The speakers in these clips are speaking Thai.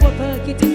พวกเธอคิดถึง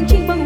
vững chinh